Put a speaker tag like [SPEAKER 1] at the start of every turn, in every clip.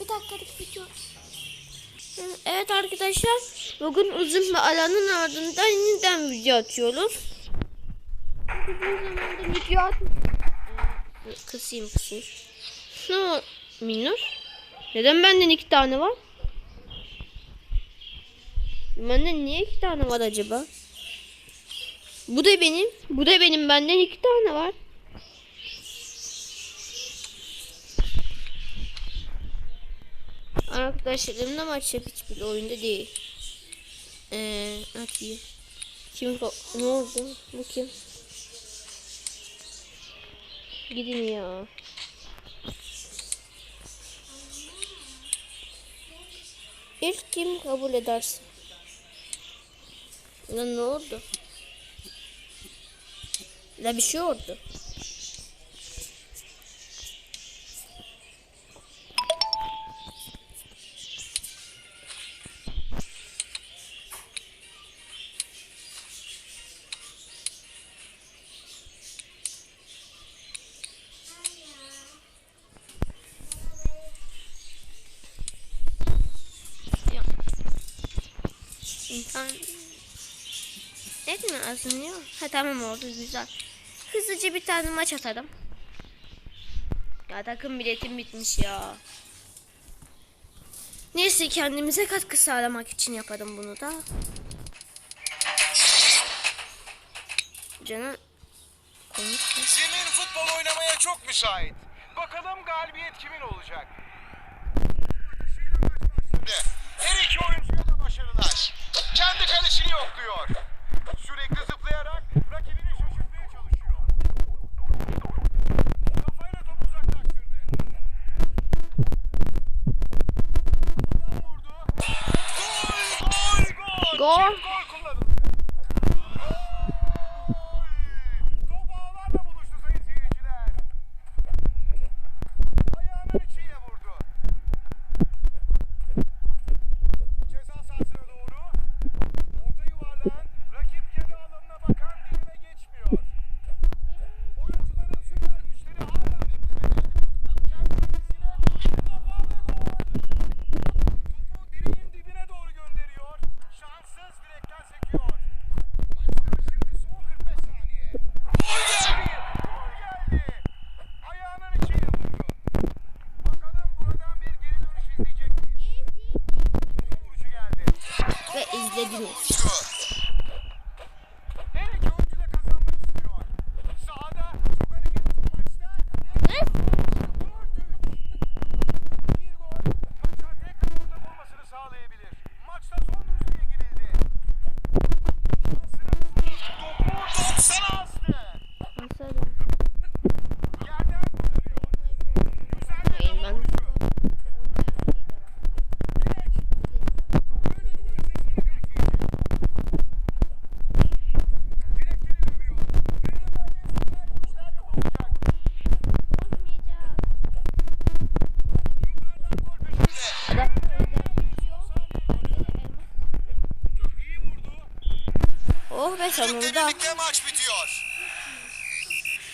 [SPEAKER 1] Bir dakikalık video.
[SPEAKER 2] Evet arkadaşlar bugün uzun bir alanın ardından yeniden video atıyoruz. Uzun zamandır video at. Ee, Kısayım kısayım. Ne o minus? Neden benden iki tane var? Benden niye iki tane var acaba? Bu da benim. Bu da benim. Benden iki tane var. Arkadaşlarımla maç yap hiçbir oyunda değil. Eee atayım. Kim ne oldu? Bu kim? Gidin ya. İlk kim kabul edersin? Lan ne oldu? La bir şey oldu. İnsan Etme aslında ya. Ha tamam oldu güzel. Hızlıca bir tane maç atalım. Ya takım biletim bitmiş ya. Neyse kendimize katkı sağlamak için yaparım bunu da. Canım.
[SPEAKER 3] Zemin futbol oynamaya çok müsait. Bakalım galibiyet kimin olacak? Her iki oyuncuya da başarılar. Kalesini yokluyor.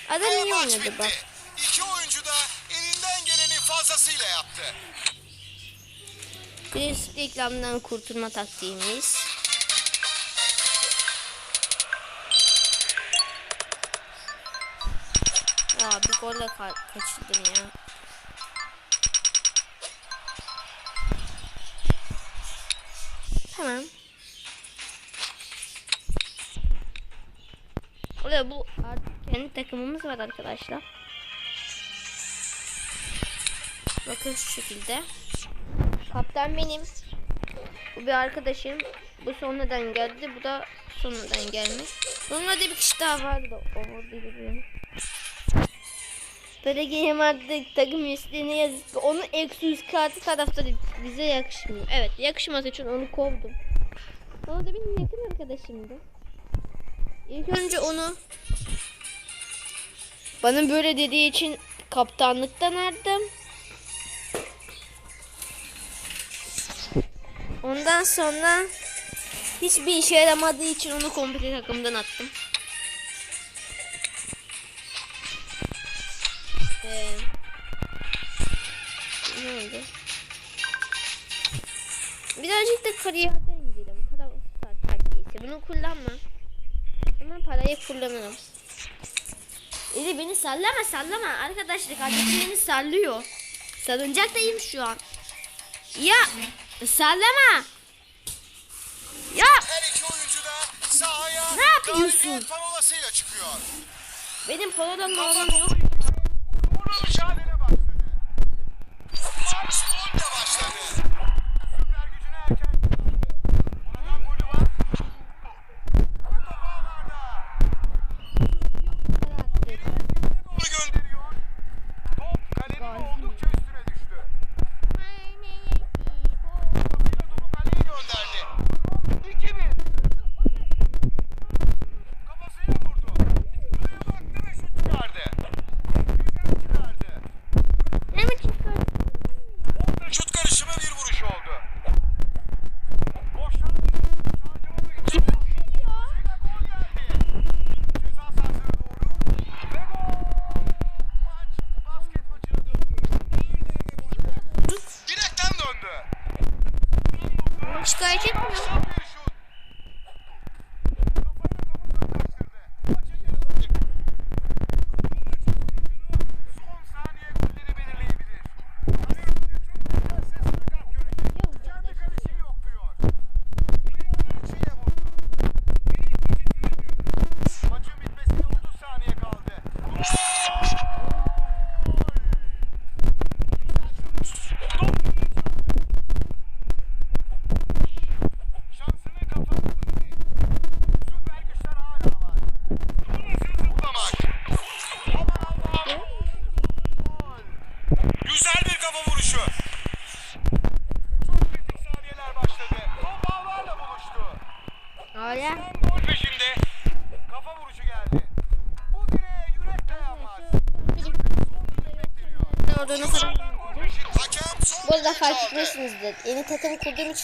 [SPEAKER 2] Adam
[SPEAKER 3] Ve
[SPEAKER 2] iyi oynadı
[SPEAKER 3] bitti.
[SPEAKER 2] bak.
[SPEAKER 3] İki oyuncu da elinden geleni fazlasıyla yaptı.
[SPEAKER 2] Klasik reklamdan kurtulma taktiğimiz. Ya bir golle ka- kaçırdım ya. Tamam. Oraya bu artık kendi takımımız var arkadaşlar. Bakın şu şekilde. Kaptan benim. Bu bir arkadaşım. Bu sonradan geldi. Bu da sonradan gelmiş. Sonra da bir kişi daha vardı. O gibi. Böyle giyim artık takım üstüne yazık. Onun eksi yüz kartı tarafta bize yakışmıyor. Evet yakışmaz için onu kovdum. O da benim yakın arkadaşımdı. İlk önce onu bana böyle dediği için kaptanlıktan aldım. Ondan sonra hiçbir işe yaramadığı için onu komple takımdan attım. Ee, ne oldu? birazcık da kariyerden indirelim. Para takviyesi. Bunu kullanma. Ama parayı kullanırım. Eli beni sallama sallama. Arkadaşlar kardeşim beni sallıyor. Salıncak dayım şu an. Ya sallama. Ya
[SPEAKER 3] Her iki oyuncu da sahaya
[SPEAKER 2] Ne yapıyorsun? benim paradan bağlam yok.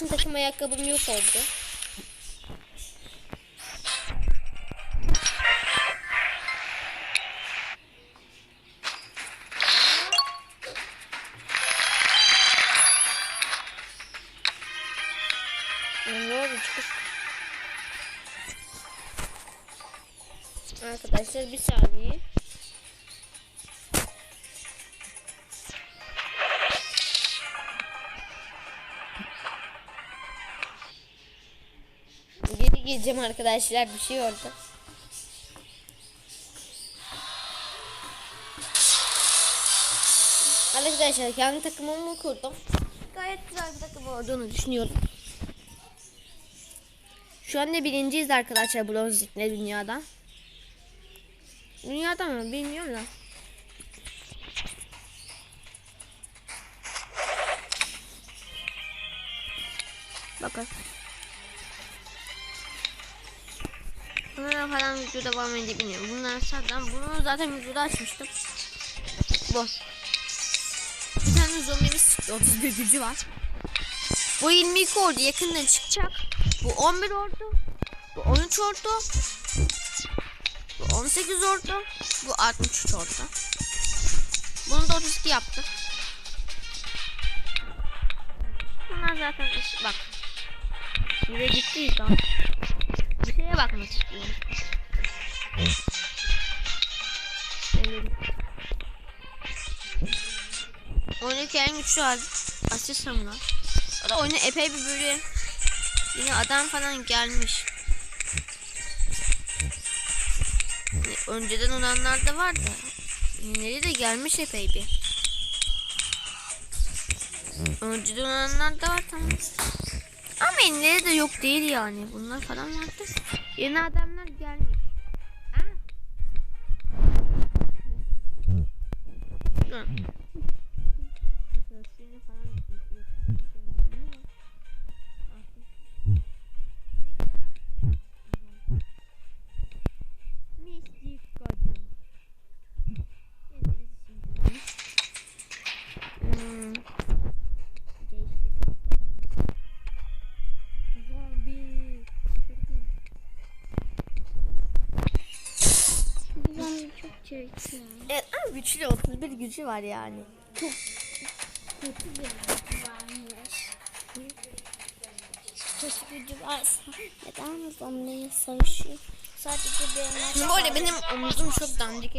[SPEAKER 2] Takım kurduğum için takım ayakkabım yok oldu. Ne oldu çıkış? Arkadaşlar bir saniye. Geri geleceğim arkadaşlar bir şey oldu. Arkadaşlar kendi takımımı kurdum. Gayet güzel bir takım olduğunu düşünüyorum. Şu anda birinciyiz arkadaşlar bronz ligle dünyada. Dünyada mı bilmiyorum da. Bakın. Bunlara falan videoda devam edebilirim. Bunlar zaten bunu zaten videoda açmıştım. Bu. Bir tane zombimiz 31 gücü var. Bu 22 ordu yakında çıkacak. Bu 11 ordu. Bu 13 ordu. Bu 18 ordu. Bu 63 ordu. Bunu da 32 yaptı. Bunlar zaten iş- bak. Şuraya gittiyiz daha. Bakmak istiyorum. Bir- 12 en güçlü as- asist savunan. O da oyuna epey bir böyle yine adam falan gelmiş. Önceden olanlar da var da yenileri de gelmiş epey bir. Önceden olanlar da var tamam. Ama yenileri de yok değil yani. Bunlar falan vardı. И
[SPEAKER 1] надо Çok çirkin.
[SPEAKER 2] Evet ama güçlü 31 gücü var yani.
[SPEAKER 1] Kötü bir varmış. Ay, neden zombiyle savaşıyor? Sadece
[SPEAKER 2] bu arada benim omuzum çok dandik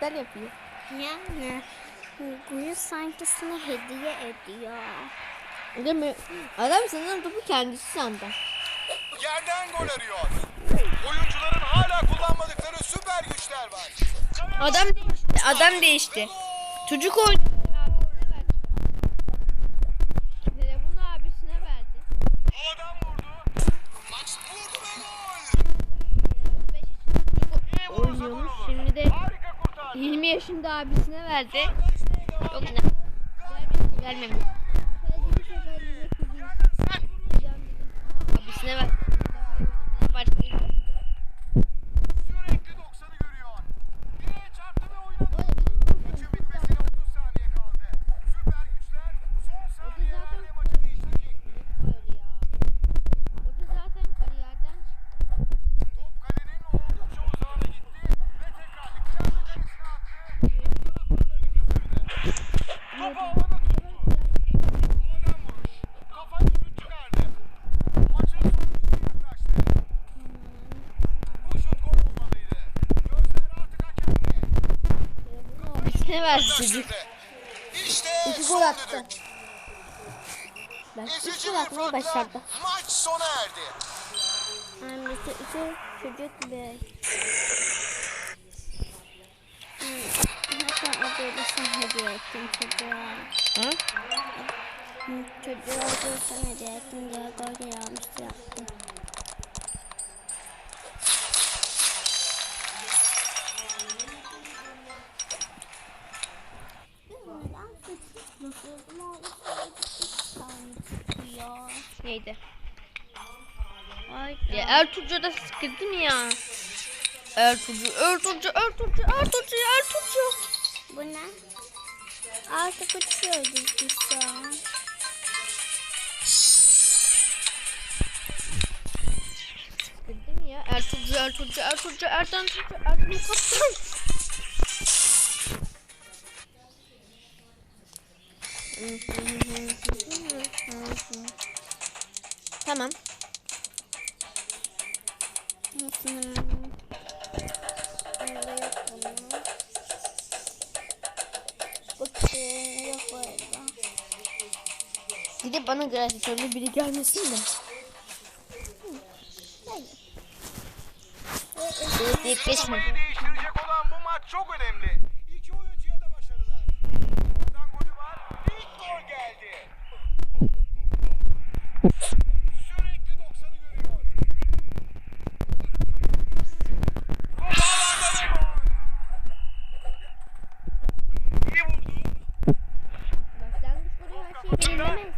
[SPEAKER 2] hareketler yapıyor.
[SPEAKER 1] Yani Guyu sanki sana hediye ediyor.
[SPEAKER 2] Değil mi? Adam sanırım topu kendisi sandı.
[SPEAKER 3] Yerden gol arıyor. Oyuncuların hala kullanmadıkları süper güçler var.
[SPEAKER 2] Adam değişti. Adam değişti. Çocuk oynuyor. Telefonu abisine verdi.
[SPEAKER 3] Havadan vurdu. Maç vurdu ve gol.
[SPEAKER 2] Oynuyormuş. Şimdi de
[SPEAKER 3] Harika kurtar.
[SPEAKER 2] 20 yaşında abisine verdi. Yok ne? Vermemiş. Abisine ver.
[SPEAKER 3] Sürekli 90'ı görüyor. Direğe çarptı ve oyuna Maçın bitmesine 30 saniye kaldı. Süper güçler son saniyelerde maçı değiştirecek. Top kalenin oldukça uzağına gitti ve tekrar kendi kalesine attı. Topu havada tuttu. Havadan vuruş. Kafayı şut çıkardı. Maçın sonuna yaklaştı. Bu şut gol olmalıydı. Gözler artık hakemde.
[SPEAKER 2] Abisine verdi çocuk.
[SPEAKER 3] İşte
[SPEAKER 2] İki gol attı.
[SPEAKER 3] Ezici
[SPEAKER 2] üç gol atmayı başardı.
[SPEAKER 3] Maç sona erdi.
[SPEAKER 1] Annesi iki çocuk bir. Hatta adıyla sen hediye ettin çocuğa. Hı, Çocuğa adıyla sen hediye ettin diye gol yağmıştı yaptım. Çıkıyor.
[SPEAKER 2] Neydi?
[SPEAKER 1] Ay
[SPEAKER 2] Ya Ertuğrul'da da sıkıldım ya. Ertuğrul, Ertuğrul, Ertuğrul, Ertuğrul, Ertuğrul.
[SPEAKER 1] Bu ne? Artık uçuyoruz biz şu an.
[SPEAKER 2] Sıkıldım ya. Ertuğrul, Ertuğrul, Ertuğrul, Ertuğrul, Ertuğrul kaptan. Tamam.
[SPEAKER 1] Bakın yok orada.
[SPEAKER 2] Gidip bana gratisörlü biri gelmesin de. Bekleşme.
[SPEAKER 3] Kafayı değiştirecek olan bu maç çok önemli. İki oyuncuya da başarılar. Oradan golü var. İlk gol geldi. Sürekli 90'ı görüyor. Havalarda ve gol. İyi vurdu.
[SPEAKER 2] Başlangıç golü her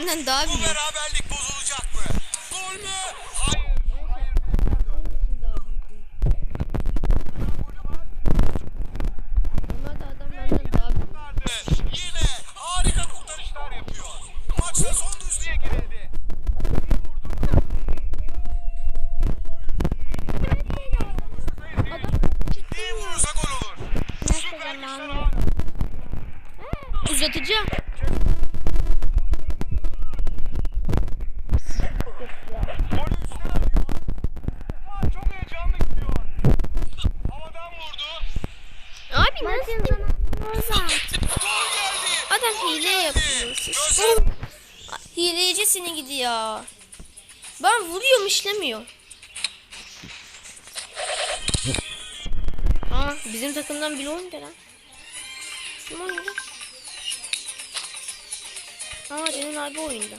[SPEAKER 2] benden daha
[SPEAKER 3] Bu
[SPEAKER 2] büyük.
[SPEAKER 3] beraberlik bozulacak mı? Gol mü? Hayır.
[SPEAKER 2] Adam
[SPEAKER 3] hile yapıyor.
[SPEAKER 2] Hileci seni gidiyor. Ben vuruyorum işlemiyor. Aa, bizim takımdan bile oynuyor lan. Kim oynuyor? Aa Ceren abi oyunda.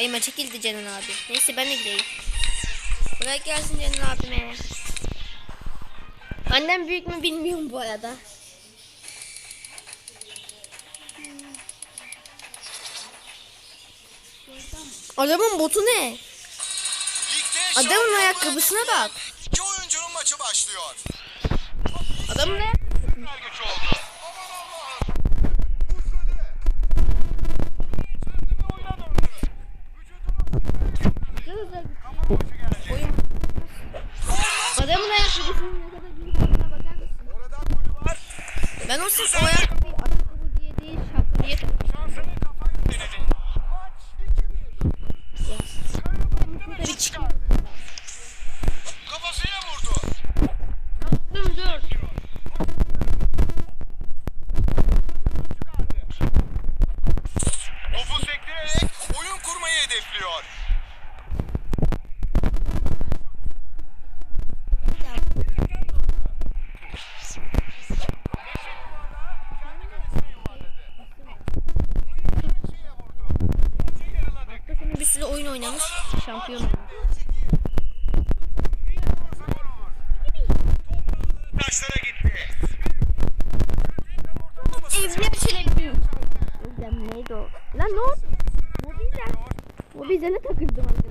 [SPEAKER 2] Ayıma çekildi Canan abi. Neyse ben de gideyim. Buraya gelsin Canan abime. Annem büyük mü bilmiyorum bu arada. Adamın botu ne? Adamın ayakkabısına bak.
[SPEAKER 3] İki oyuncunun maçı başlıyor.
[SPEAKER 2] Adamın ne? Ben o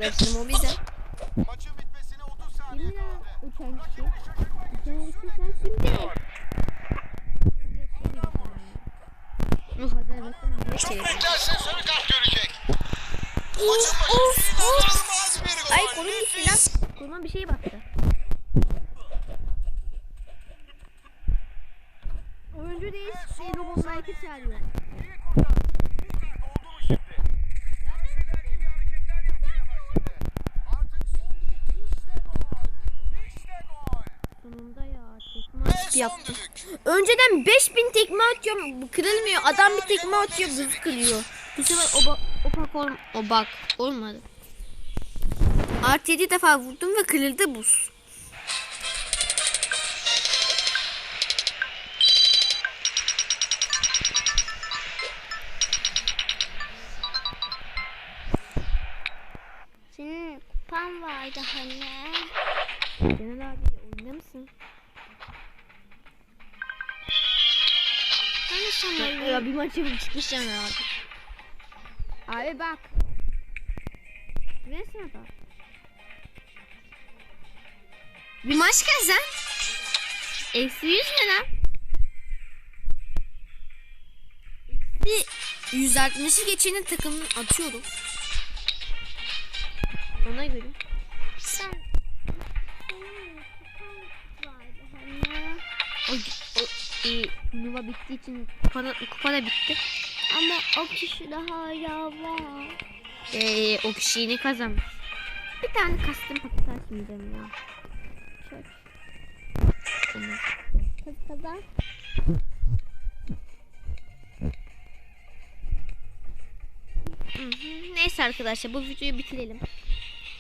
[SPEAKER 2] arkadaşlar. Mobizen.
[SPEAKER 3] Maçın bitmesine 30 saniye kaldı.
[SPEAKER 2] uçan kişi. Uçan kişi sen kimdin? Oh hadi evet. Evet,
[SPEAKER 3] çok
[SPEAKER 2] çilekli.
[SPEAKER 3] beklerse sarı kart görecek.
[SPEAKER 2] Of of.
[SPEAKER 3] İnanılmaz bir gol.
[SPEAKER 2] Ay kolum gitti lan. Koluma bir şey battı. Oyuncu değil. Şey robotla iki çağırıyor.
[SPEAKER 3] İyi kurtardı. Bu kart oldu mu şimdi? Naziler gibi hareketler yapmaya başladı. Artık son düdük işte gol. İşte gol.
[SPEAKER 2] Sonunda ya tekme
[SPEAKER 3] Ve
[SPEAKER 2] atıp
[SPEAKER 3] son
[SPEAKER 2] yaptım. Önceden 5000 tekme atıyorum kırılmıyor. Adam bir tekme atıyor buz kırıyor. Bu sefer o, ba- o bak ol- o bak olmadı. Artı 7 defa vurdum ve kırıldı buz.
[SPEAKER 1] Senin kupan vardı hani.
[SPEAKER 2] Genel abi
[SPEAKER 1] Sana
[SPEAKER 2] Ya bir maçı çıkmış Caner abi.
[SPEAKER 1] Abi bak.
[SPEAKER 2] Resme bak. Bir maç kazan. Eksi yüz ne lan? Eksi 160'ı geçenin takımını atıyorum. Ona göre. Bittiği için kupa da, kupa da bitti.
[SPEAKER 1] Ama o kişi de hala var.
[SPEAKER 2] E, o kişi yine kazanmış. Bir tane kastım paketi açmayacağım ya.
[SPEAKER 1] Çok. Kız kazan.
[SPEAKER 2] Neyse arkadaşlar bu videoyu bitirelim.